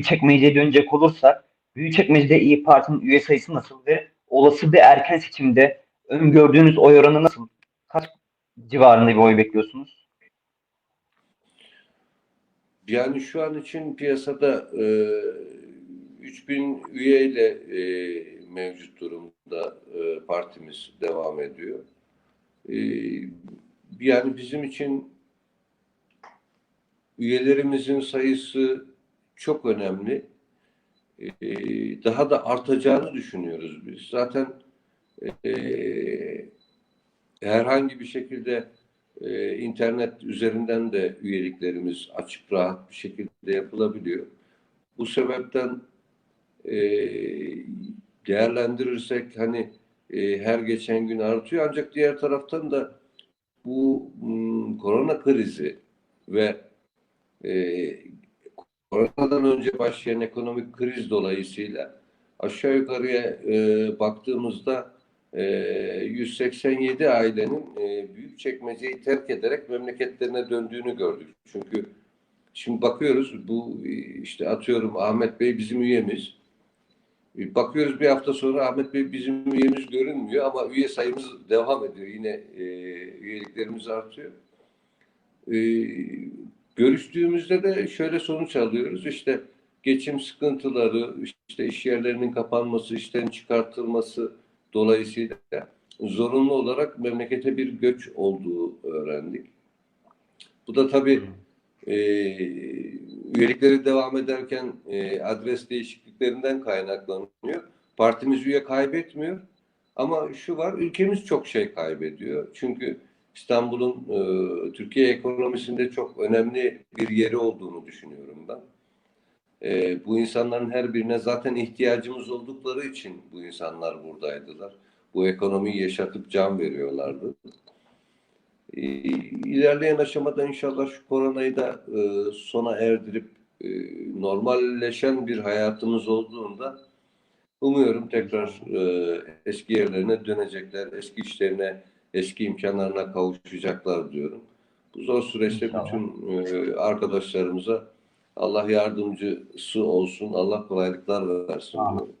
Büyükçekmece'ye dönecek olursak, Büyükçekmece'de İyi Parti'nin üye sayısı nasıl ve olası bir erken seçimde öngördüğünüz oy oranı nasıl? Kaç civarında bir oy bekliyorsunuz? Yani şu an için piyasada e, 3000 üyeyle e, mevcut durumda e, partimiz devam ediyor. E, yani bizim için üyelerimizin sayısı çok önemli. E, daha da artacağını düşünüyoruz biz. Zaten e, herhangi bir şekilde e, internet üzerinden de üyeliklerimiz açık rahat bir şekilde yapılabiliyor. Bu sebepten e, değerlendirirsek hani e, her geçen gün artıyor ancak diğer taraftan da bu m, korona krizi ve e, koronadan önce başlayan ekonomik kriz dolayısıyla aşağı yukarıya e, baktığımızda e, 187 ailenin e, büyük çekmeceyi terk ederek memleketlerine döndüğünü gördük. Çünkü şimdi bakıyoruz bu e, işte atıyorum Ahmet Bey bizim üyemiz. E, Bakıyoruz bir hafta sonra Ahmet Bey bizim üyemiz görünmüyor ama üye sayımız devam ediyor. Yine e, üyeliklerimiz artıyor. E, görüştüğümüzde de şöyle sonuç alıyoruz. İşte geçim sıkıntıları, işte iş yerlerinin kapanması, işten çıkartılması dolayısıyla zorunlu olarak memlekete bir göç olduğu öğrendik. Bu da tabii e, üyelikleri devam ederken e, adres değişikliklerinden kaynaklanıyor. Partimiz üye kaybetmiyor. Ama şu var, ülkemiz çok şey kaybediyor. Çünkü İstanbul'un e, Türkiye ekonomisinde çok önemli bir yeri olduğunu düşünüyorum ben. E, bu insanların her birine zaten ihtiyacımız oldukları için bu insanlar buradaydılar. Bu ekonomiyi yaşatıp can veriyorlardı. E, ilerleyen aşamada inşallah şu koronayı da e, sona erdirip e, normalleşen bir hayatımız olduğunda umuyorum tekrar e, eski yerlerine dönecekler, eski işlerine, eski imkanlarına kavuşacaklar diyorum. Bu zor süreçte İnşallah. bütün e, arkadaşlarımıza Allah yardımcısı olsun, Allah kolaylıklar versin Amin. diyorum.